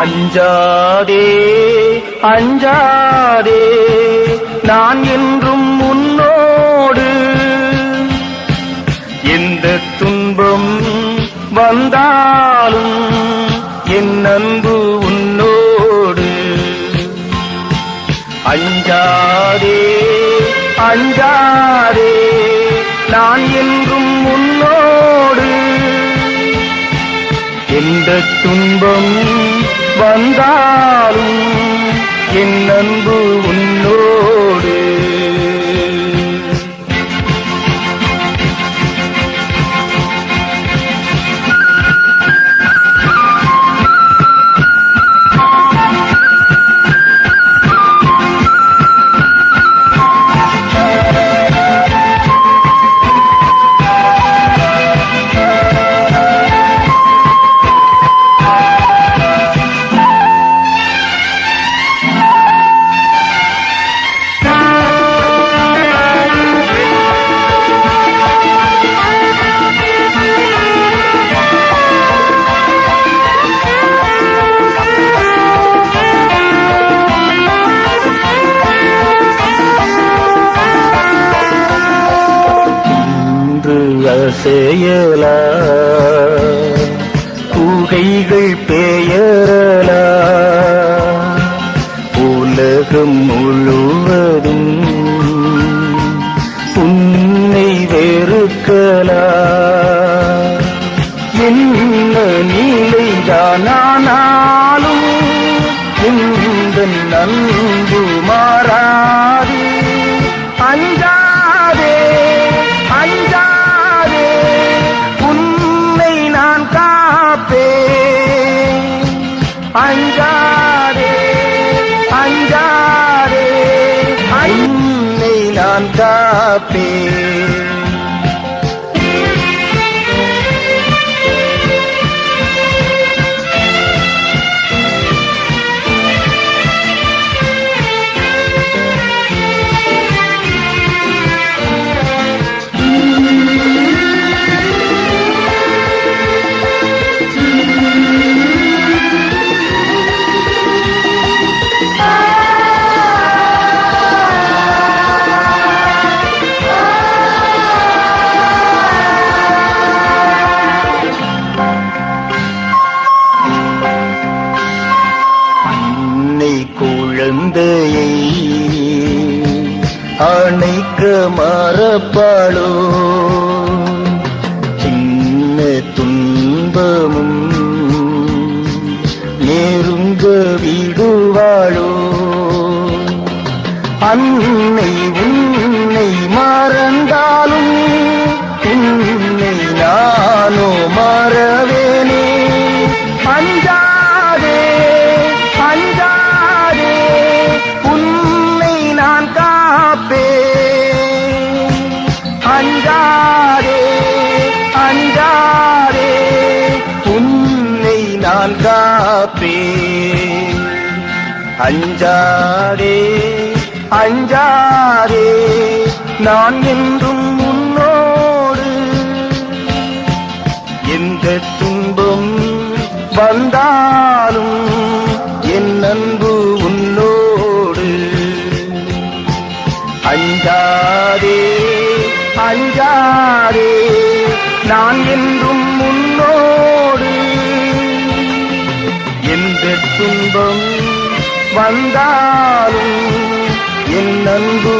அஞ்சாதே அஞ்சாதே நான் என்றும் உன்னோடு. எந்த துன்பம் வந்தாலும் என் அன்பு உன்னோடு. அஞ்சாதே அஞ்சாதே நான் என்றும் உன்னோடு. எந்த துன்பம் வந்தாலும் என் அன்பு உன் அசையலா கூகைகள் பெயரலா உலகம் முழுவதும் உன்னை வெறுக்கலா. என்ன நிலைதானாலும் இந்த நன்பு உன்னை நான் குழந்தையை அணைக்க மறப்பாளோ? சின்ன துன்பமும் நெருங்க விடுவாளோ? அன்னை உன்னை மா அஞ்சாதே அஞ்சாதே உன்னை நான் காப்பேன். அஞ்சாதே அஞ்சாதே நான் என்றும் உன்னோடு. எந்த துன்பம் வந்தாலும் என் அன்பு துன்பம் வந்தாலும் என் அன்பு